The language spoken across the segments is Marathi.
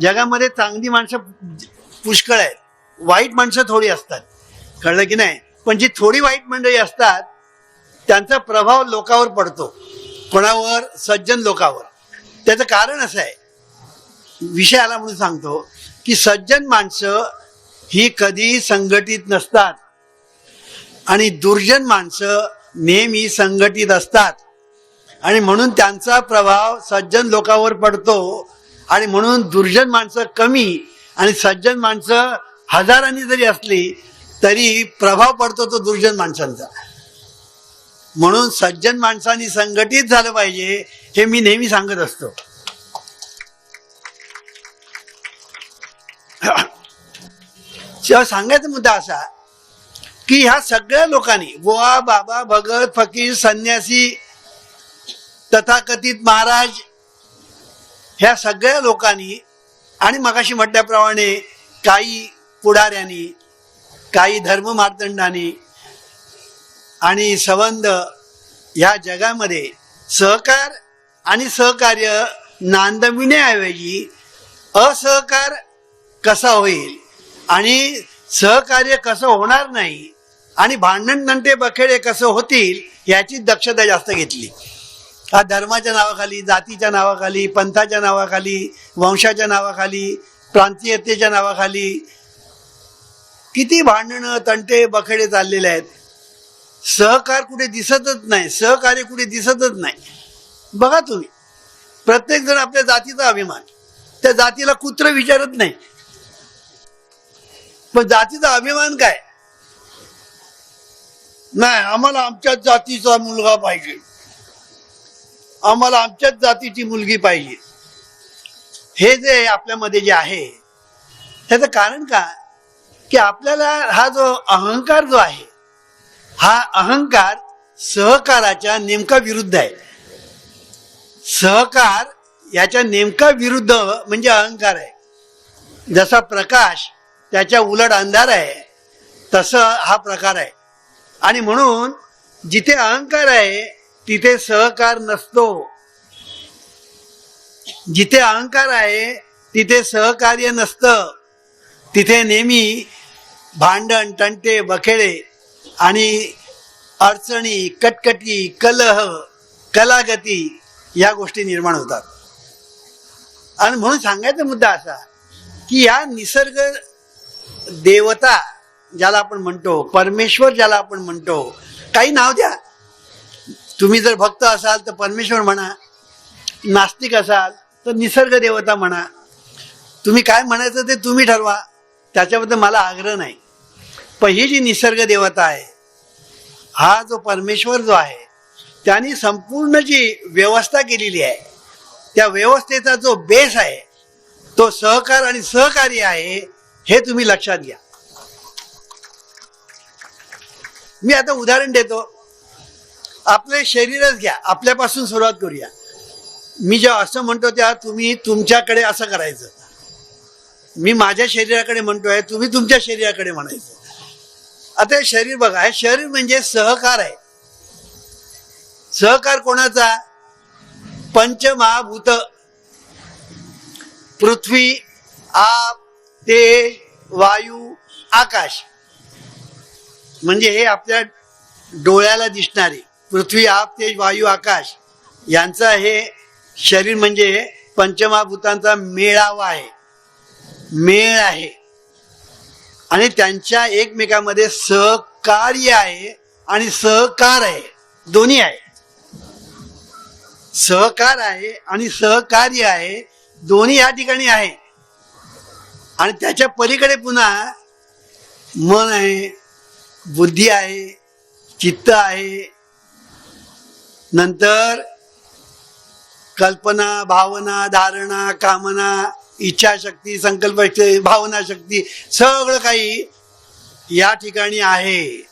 जगामध्ये चांगली माणसं पुष्कळ आहेत. वाईट माणसं थोडी असतात. कळलं की नाही? पण जी थोडी वाईट मंडळी असतात त्यांचा प्रभाव लोकावर पडतो. कोणावर? सज्जन लोकावर. त्याचं कारण असं आहे. विषय आला म्हणून सांगतो की सज्जन माणसं ही कधी संघटित नसतात. आणि दुर्जन माणसं नेहमी संघटित असतात. आणि म्हणून त्यांचा प्रभाव सज्जन लोकावर पडतो. आणि म्हणून दुर्जन माणसं कमी आणि सज्जन माणसं हजारांनी जरी असली तरी प्रभाव पडतो तो दुर्जन माणसांचा. म्हणून सज्जन माणसांनी संघटित झालं पाहिजे हे मी नेहमी सांगत असतो. सांगायचा मुद्दा असा की ह्या सगळ्या लोकांनी वा बाबा भगत फकीर संन्यासी तथाकथित महाराज ह्या सगळ्या लोकांनी आणि मगाशी म्हटल्याप्रमाणे काही पुढाऱ्यांनी काही धर्म मार्तंडांनी आणि संबंध ह्या जगामध्ये सहकार आणि सहकार्य नांदविण्याऐवजी असहकार कसा होईल आणि सहकार्य कसं होणार नाही आणि भांडण तंटे बखेडे कसं होतील याची दक्षता जास्त घेतली. हा धर्माच्या नावाखाली जातीच्या नावाखाली पंथाच्या नावाखाली वंशाच्या नावाखाली प्रांतीयतेच्या नावाखाली किती भांडणं तंटे बखेडे चाललेले आहेत. सहकार कुठे दिसतच नाही सहकार्य कुठे दिसतच नाही. बघा तुम्ही प्रत्येक जण आपल्या जातीचा अभिमान त्या जातीला कुत्र विचारत नाही. पण जातीचा अभिमान काय? नाही आम्हाला आमच्या जातीचा मुलगा पाहिजे. आम्हाला आमच्याच जातीची मुलगी पाहिजे हे जे आपल्यामध्ये जे आहे त्याचं कारण का की आपल्याला हा जो अहंकार जो आहे हा अहंकार सहकाराच्या नेमका विरुद्ध आहे. सहकार याच्या नेमका विरुद्ध म्हणजे अहंकार आहे. जसा प्रकाश त्याच्या उलट अंधार आहे तसं हा प्रकार आहे. आणि म्हणून जिथे अहंकार आहे तिथे सहकार नसतो. जिथे अहंकार आहे तिथे सहकार्य नसतं. तिथे नेहमी भांडण तंटे बखेडे आणि अडचणी कटकटी कलह कलागती या गोष्टी निर्माण होतात. आणि म्हणून सांगायचा मुद्दा असा की या निसर्ग देवता ज्याला आपण म्हणतो परमेश्वर ज्याला आपण म्हणतो काही नाव द्या. तुम्ही जर भक्त असाल तर परमेश्वर म्हणा नास्तिक असाल तर निसर्ग देवता म्हणा. तुम्ही काय म्हणायचं ते तुम्ही ठरवा. त्याच्याबद्दल मला आग्रह नाही. पण ही जी निसर्ग देवता आहे हा जो परमेश्वर जो आहे त्यांनी संपूर्ण जी व्यवस्था केलेली आहे त्या व्यवस्थेचा जो बेस आहे तो सहकार आणि सहकार्य आहे हे तुम्ही लक्षात घ्या. मी आता उदाहरण देतो. आपले शरीरच घ्या. आपल्यापासून सुरुवात करूया. मी जेव्हा असं म्हणतो त्या तुम्ही तुमच्याकडे असं करायचं. मी माझ्या शरीराकडे म्हणतोय तुम्ही तुमच्या शरीराकडे म्हणायचं. आता शरीर बघा हे शरीर म्हणजे सहकार आहे. सहकार कोणाचा? पंचमहाभूत. पृथ्वी आप तेज वायू आकाश. म्हणजे हे आपल्या डोळ्याला दिसणारे. पृथ्वी आप तेज वायू आकाश. यांचा हे शरीर म्हणजे पंचमहाभूतांचा मेळावा आहे. मेळ आहे. आणि त्यांच्या एकमेकांमध्ये सहकार्य आहे आणि सहकार आहे. दोन्ही आहे. सहकार आहे आणि सहकार्य आहे. दोन्ही या ठिकाणी आहे. आणि त्याच्या पलीकडे पुन्हा मन आहे बुद्धी आहे चित्त आहे नंतर कल्पना भावना धारणा कामना इच्छाशक्ती संकल्प शक्ती, भावना शक्ती सगळं काही या ठिकाणी आहे.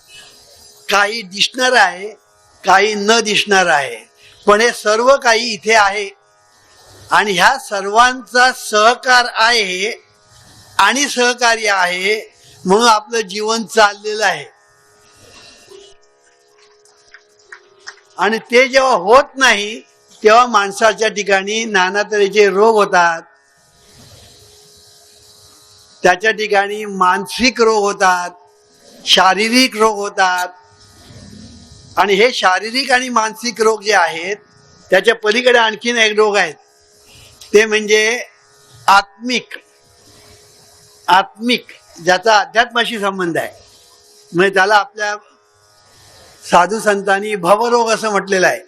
काही दिसणार आहे काही न दिसणार आहे. पण हे सर्व काही इथे आहे. आणि ह्या सर्वांचा सहकार आहे आणि सहकार्य आहे म्हणून आपलं जीवन चाललेलं आहे. आणि ते जेव्हा होत नाही तेव्हा माणसाच्या ठिकाणी नाना तऱ्हेचे रोग होतात. त्याच्या ठिकाणी मानसिक रोग होतात शारीरिक रोग होतात. आणि हे शारीरिक आणि मानसिक रोग जे आहेत त्याच्या पलीकडे आणखीन एक रोग आहेत. ते म्हणजे आत्मिक आत्मिक ज्याचा अध्यात्माशी संबंध आहे. म्हणजे त्याला आपल्या साधू संतांनी भवरोग असं म्हटलेलं आहे.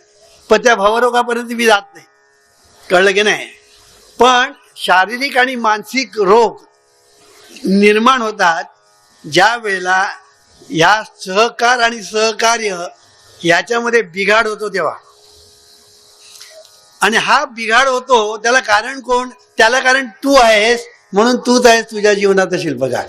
पण त्या भवरोगापर्यंत मी जात नाही. कळलं की नाही? पण शारीरिक आणि मानसिक रोग निर्माण होतात ज्या वेळेला या सहकार आणि सहकार्य याच्यामध्ये बिघाड होतो तेव्हा. आणि हा बिघाड होतो त्याला कारण कोण? त्याला कारण तू आहेस म्हणून तूच आहेस तुझ्या जीवनाचा शिल्पकार.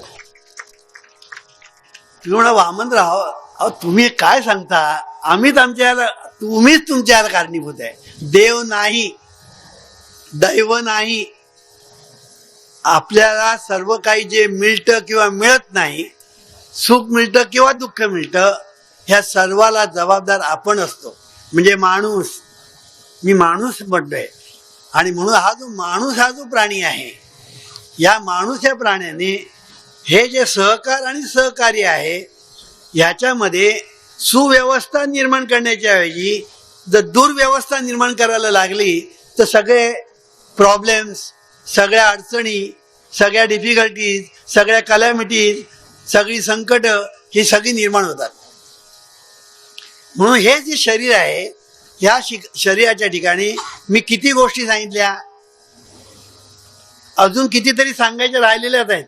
तुम्ही वामनराव अहो तुम्ही काय सांगता? आम्हीच आमच्या याला तुम्हीच तुमच्या याला कारणीभूत आहे. देव नाही दैव नाही. आपल्याला सर्व काही जे मिळतं किंवा मिळत नाही सुख मिळतं किंवा दुःख मिळतं ह्या सर्वाला जबाबदार आपण असतो. म्हणजे माणूस. मी माणूस म्हणतोय. आणि म्हणून हा जो माणूस हा जो प्राणी आहे या माणूस या प्राण्याने हे जे सहकार आणि सहकार्य आहे याच्यामध्ये सुव्यवस्था निर्माण करण्याच्या ऐवजी जर दुर्व्यवस्था निर्माण करायला लागली तर सगळे प्रॉब्लेम्स सगळ्या अडचणी सगळ्या डिफिकल्टीज सगळ्या कलॅमिटीज सगळी संकट ही सगळी निर्माण होतात. म्हणून हे जे शरीर आहे ह्या शिक शरीराच्या ठिकाणी मी किती गोष्टी सांगितल्या अजून कितीतरी सांगायच्या राहिलेल्याच आहेत.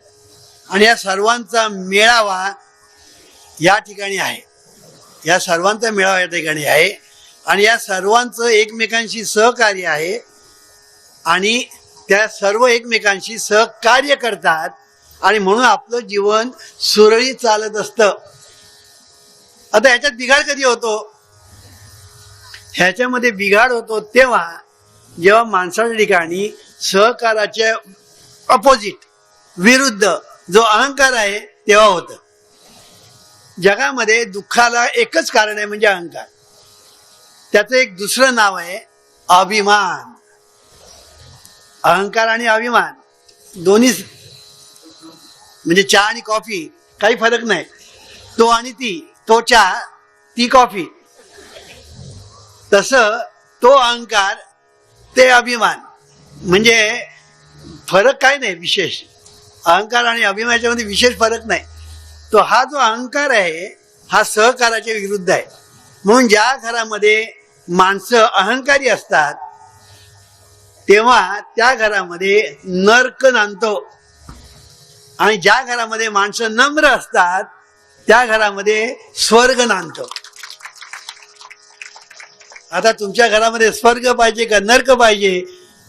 आणि या सर्वांचा मेळावा या ठिकाणी आहे. या सर्वांचा मेळावा या ठिकाणी आहे. आणि या सर्वांचं एकमेकांशी सहकार्य आहे. आणि त्या सर्व एकमेकांशी सहकार्य करतात. आणि म्हणून आपलं जीवन सुरळीत चालत असतं. आता ह्याच्यात बिघाड कधी होतो? ह्याच्यामध्ये बिघाड होतो तेव्हा जेव्हा माणसाच्या ठिकाणी सहकाराच्या अपोजिट विरुद्ध जो अहंकार आहे तेव्हा होतं. जगामध्ये दुःखाला एकच कारण आहे म्हणजे अहंकार. त्याचं एक दुसरं नाव आहे अभिमान. अहंकार आणि अभिमान दोन्ही म्हणजे चहा आणि कॉफी काही फरक नाही. तो आणि ती तो चहा ती कॉफी. तस तो अहंकार ते अभिमान. म्हणजे फरक काय नाही विशेष. अहंकार आणि अभिमानाच्यामध्ये विशेष फरक नाही. तो हा जो अहंकार आहे हा सहकाराच्या विरुद्ध आहे. म्हणून ज्या घरामध्ये माणसं अहंकारी असतात तेव्हा त्या घरामध्ये नर्क नांदतो. आणि ज्या घरामध्ये माणसं नम्र असतात त्या घरामध्ये स्वर्ग नांदतो. आता तुमच्या घरामध्ये स्वर्ग पाहिजे का नर्क पाहिजे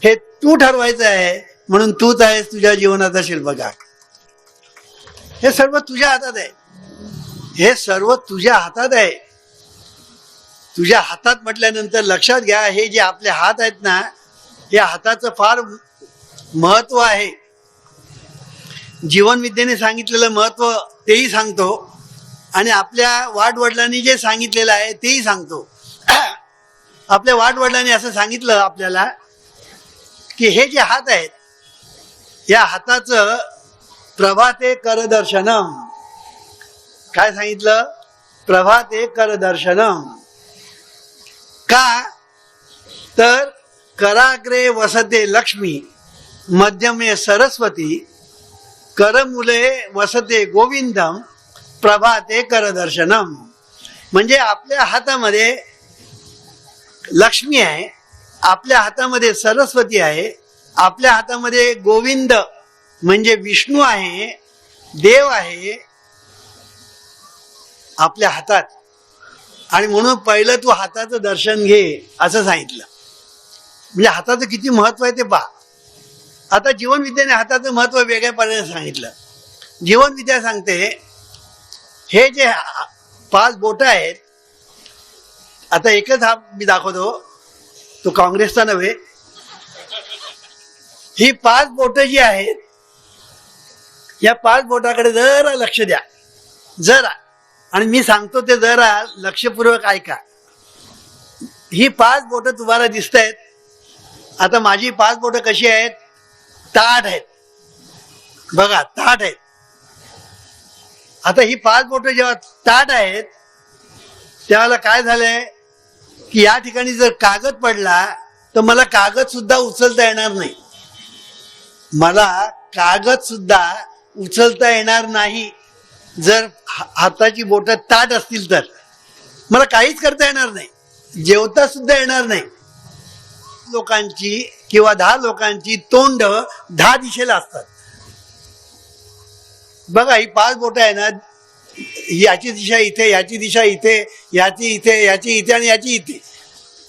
हे तू ठरवायचं आहे म्हणून तूच आहेस तुझ्या जीवनाचा शिल्पकार. हे सर्व तुझ्या हातात आहे. हे सर्व तुझ्या हातात आहे. तुझ्या हातात म्हटल्यानंतर लक्षात घ्या हे जे आपले हात आहेत ना या हाताचं फार महत्त्व आहे. जीवनविद्येने सांगितलेलं महत्त्व तेही सांगतो आणि आपल्या वाडवडिलांनी जे सांगितलेलं आहे तेही सांगतो. आपल्या वाडवडिलांनी असं सांगितलं आपल्याला की हे जे हात आहेत या हाताचं प्रभाते करदर्शनम. काय सांगितलं? प्रभाते करदर्शनम. का? तर कराग्रे वसते लक्ष्मी मध्यमे सरस्वती करमुले वसते गोविंदम प्रभाते करदर्शनम. म्हणजे आपल्या हातामध्ये लक्ष्मी आहे आपल्या हातामध्ये सरस्वती आहे आपल्या हातामध्ये गोविंद म्हणजे विष्णू आहे देव आहे आपल्या हातात. आणि म्हणून पहिलं तू हाताचं दर्शन घे असं सांगितलं. म्हणजे हाताचं किती महत्त्व आहे ते पहा. आता जीवनविद्येने हाताचं महत्त्व वेगळ्या पद्धतीने सांगितलं. जीवनविद्या सांगते हे जे पाच बोट आहेत आता एकच हा मी दाखवतो. तो काँग्रेसचा नव्हे. ही पाच बोट जी आहेत या पाच बोटाकडे जरा लक्ष द्या. जरा. आणि मी सांगतो ते जरा लक्षपूर्वक ऐका. ही पाच बोट तुम्हाला दिसत आहेत आता माझी पाच बोट कशी आहेत? ताट आहेत. बघा ताट आहेत. आता ही पाच बोट जेव्हा ताट आहेत त्यावेळेला काय झालंय? की या ठिकाणी जर कागद पडला तर मला कागद सुद्धा उचलता येणार नाही. मला कागद सुद्धा उचलता येणार नाही. जर हाताची बोट ताट असतील तर. मला काहीच करता येणार नाही. जेवता सुद्धा येणार नाही. लोकांची किंवा दहा लोकांची तोंड दहा दिशेला असतात. बघा ही पाच बोट आहे ना याची दिशा इथे याची दिशा इथे याची इथे याची इथे आणि याची इथे.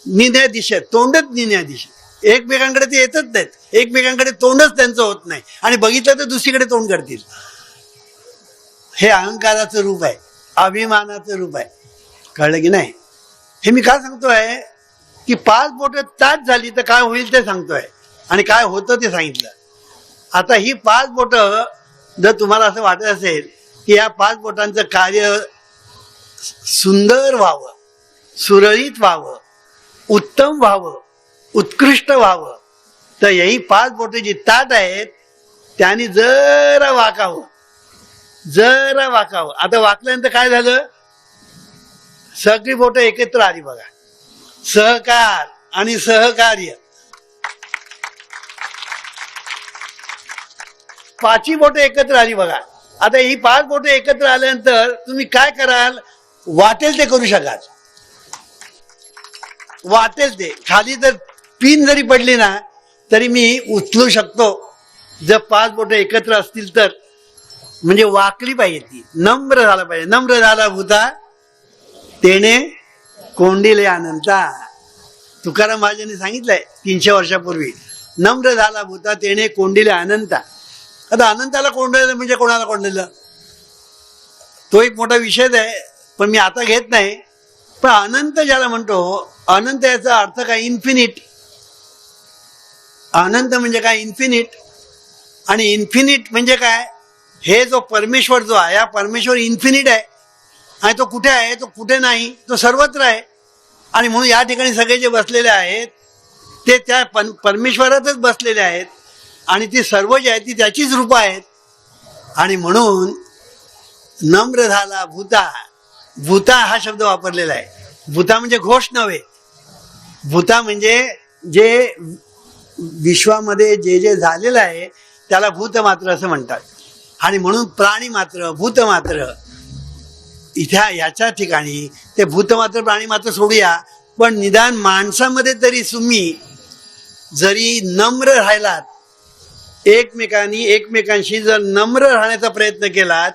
निन्या दिशा तोंडच निन्या दिशा. एकमेकांकडे ते येतच नाहीत. एकमेकांकडे तोंडच त्यांचं होत नाही. आणि बघितलं तर दुसरीकडे तोंड करतील. हे अहंकाराचं रूप आहे. अभिमानाचं रूप आहे. कळलं की नाही? हे मी काय सांगतोय? की पाच बोट ताट झाली तर काय होईल ते सांगतोय. आणि काय होतं ते सांगितलं. आता ही पाच बोट जर तुम्हाला असं वाटत असेल की या पाच बोटांचं कार्य सुंदर व्हावं सुरळीत व्हावं उत्तम व्हावं उत्कृष्ट व्हावं. तर ही पाच बोटे जी ताट आहेत त्यांनी जरा वाकावं. जरा वाकावं. आता वाकल्यानंतर काय झालं? सगळी बोट एकत्र आली बघा. सहकार आणि सहकार्य. पाचही बोट एकत्र आली बघा. आता ही पाच बोट एकत्र आल्यानंतर तुम्ही काय कराल? वाटेल ते करू शकाल. वाटेल ते. खाली जर पिन जरी पडली ना तरी मी उचलू शकतो. जर पाच बोट एकत्र असतील तर. म्हणजे वाकली पाहिजे ती. नम्र झाला पाहिजे. नम्र झाला भूता तेने कोंडीले अनंता तुकाराम महाराजांनी सांगितलंय तीनशे वर्षापूर्वी नम्र झाला भूता तेने कोंडीले अनंता आता अनंताला कोंडलेलं म्हणजे कोणाला कोंडलेलं? तो एक मोठा विषय आहे पण मी आता घेत नाही. पण अनंत ज्याला म्हणतो अनंत याचा अर्थ काय? इन्फिनिट अनंत म्हणजे काय? इन्फिनिट आणि इन्फिनिट म्हणजे काय? हे जो परमेश्वर जो आहे हा परमेश्वर इन्फिनिट आहे. आणि तो कुठे आहे? तो कुठे नाही? तो सर्वत्र आहे. आणि म्हणून या ठिकाणी सगळे जे बसलेले आहेत ते त्या पण परमेश्वरातच बसलेले आहेत. आणि ती सर्व जी आहे ती त्याचीच रूपं आहेत. आणि म्हणून नम्र झाला भूता. भूता हा शब्द वापरलेला आहे. भूता म्हणजे घोष नव्हे. भूता म्हणजे जे विश्वामध्ये जे जे झालेलं आहे त्याला भूत मात्र असं म्हणतात. आणि म्हणून प्राणी मात्र भूत मात्र इथ्या याच्या ठिकाणी ते भूत मात्र प्राणी मात्र सोडूया. पण निदान माणसामध्ये तरी तुम्ही जरी नम्र राहिलात एकमेकांनी एकमेकांशी जर नम्र राहण्याचा प्रयत्न केलात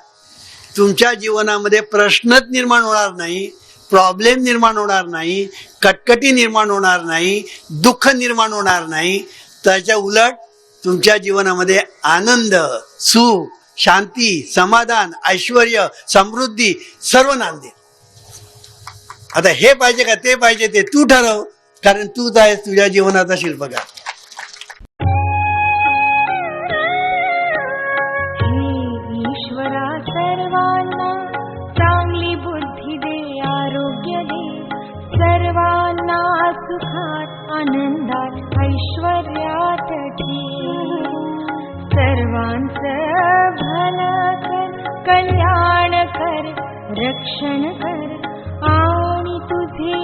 तुमच्या जीवनामध्ये प्रश्नच निर्माण होणार नाही. प्रॉब्लेम निर्माण होणार नाही कटकटी निर्माण होणार नाही दुःख निर्माण होणार नाही. त्याच्या उलट तुमच्या जीवनामध्ये आनंद सुख शांती समाधान ऐश्वर समृद्धी सर्व नांदे आता हे पाहिजे का ते पाहिजे ते तू ठरव कारण तूच आहेस तुझ्या जीवनाचा शिल्पकार. सर्वांचं भलं कर कल्याण कर रक्षण कर आणि तुझे